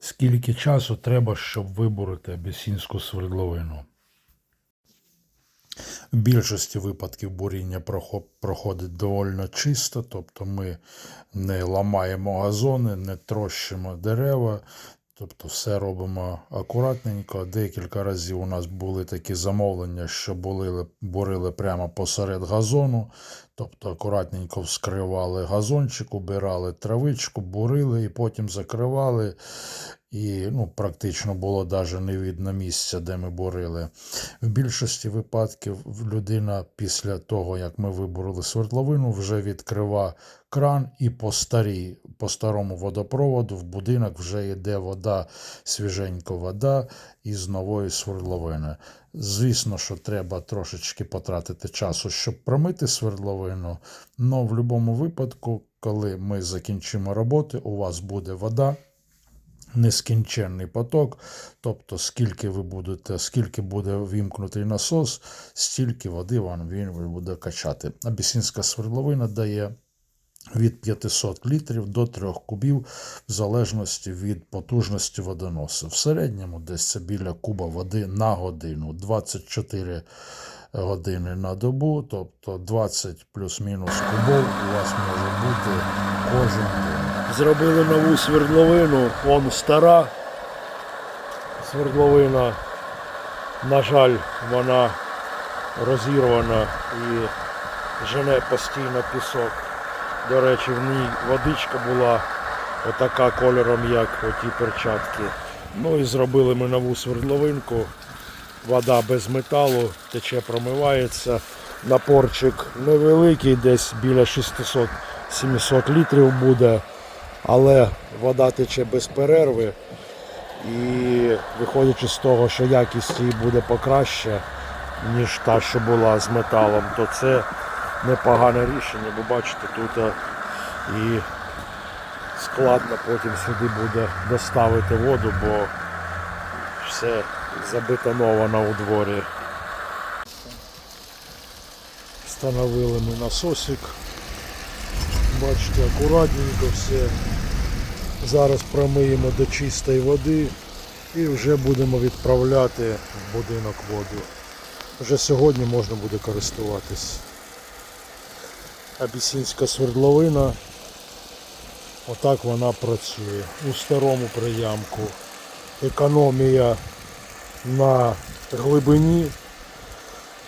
Скільки часу треба, щоб виборити абісінську свердловину? В більшості випадків буріння проходить доволі чисто, тобто ми не ламаємо газони, не трощимо дерева, тобто все робимо акуратненько. Декілька разів у нас були такі замовлення, що бурили, бурили прямо посеред газону, тобто акуратненько вскривали газончик, убирали травичку, бурили і потім закривали. І ну, практично було навіть не видно місця, де ми бурили. В більшості випадків людина після того, як ми виборили свердловину, вже відкрива кран і по старій, по старому водопроводу в будинок вже йде вода, свіженька вода із нової свердловини. Звісно, що треба трошечки потратити часу, щоб промити свердловину, але в будь-якому випадку, коли ми закінчимо роботи, у вас буде вода нескінченний поток, тобто скільки ви будете, скільки буде вімкнутий насос, стільки води вам він буде качати. Абісінська свердловина дає від 500 літрів до 3 кубів, в залежності від потужності водоносу. В середньому десь це біля куба води на годину, 24 години на добу, тобто 20 плюс-мінус кубов у вас може бути кожен день. Зробили нову свердловину, вон стара свердловина. На жаль, вона розірвана і жене постійно пісок. До речі, в ній водичка була отака кольором, як оті перчатки. Ну і зробили ми нову свердловинку. Вода без металу, тече, промивається. Напорчик невеликий, десь біля 600-700 літрів буде але вода тече без перерви. І виходячи з того, що якість її буде покраще, ніж та, що була з металом, то це непогане рішення, бо бачите, тут е, і складно потім сюди буде доставити воду, бо все забетоновано у дворі. Встановили ми насосик. Бачите, акуратненько все. Зараз промиємо до чистої води і вже будемо відправляти в будинок воду. Вже сьогодні можна буде користуватись. Абісінська свердловина. Отак вона працює. У старому приямку. Економія на глибині.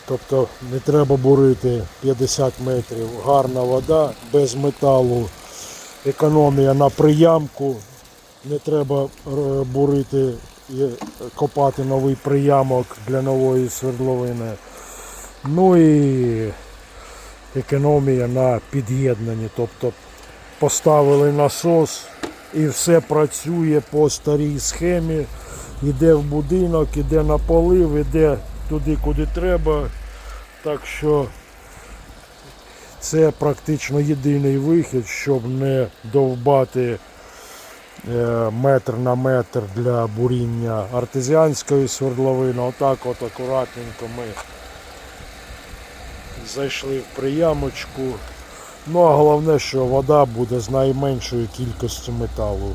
Тобто не треба бурити 50 метрів. Гарна вода, без металу, економія на приямку. Не треба е, бурити копати новий приямок для нової свердловини. Ну і економія на під'єднанні. Тобто поставили насос і все працює по старій схемі. Іде в будинок, іде на полив, іде туди, куди треба. Так що це практично єдиний вихід, щоб не довбати е, метр на метр для буріння артезіанської свердловини. Отак от акуратненько ми зайшли в приямочку. Ну а головне, що вода буде з найменшою кількістю металу.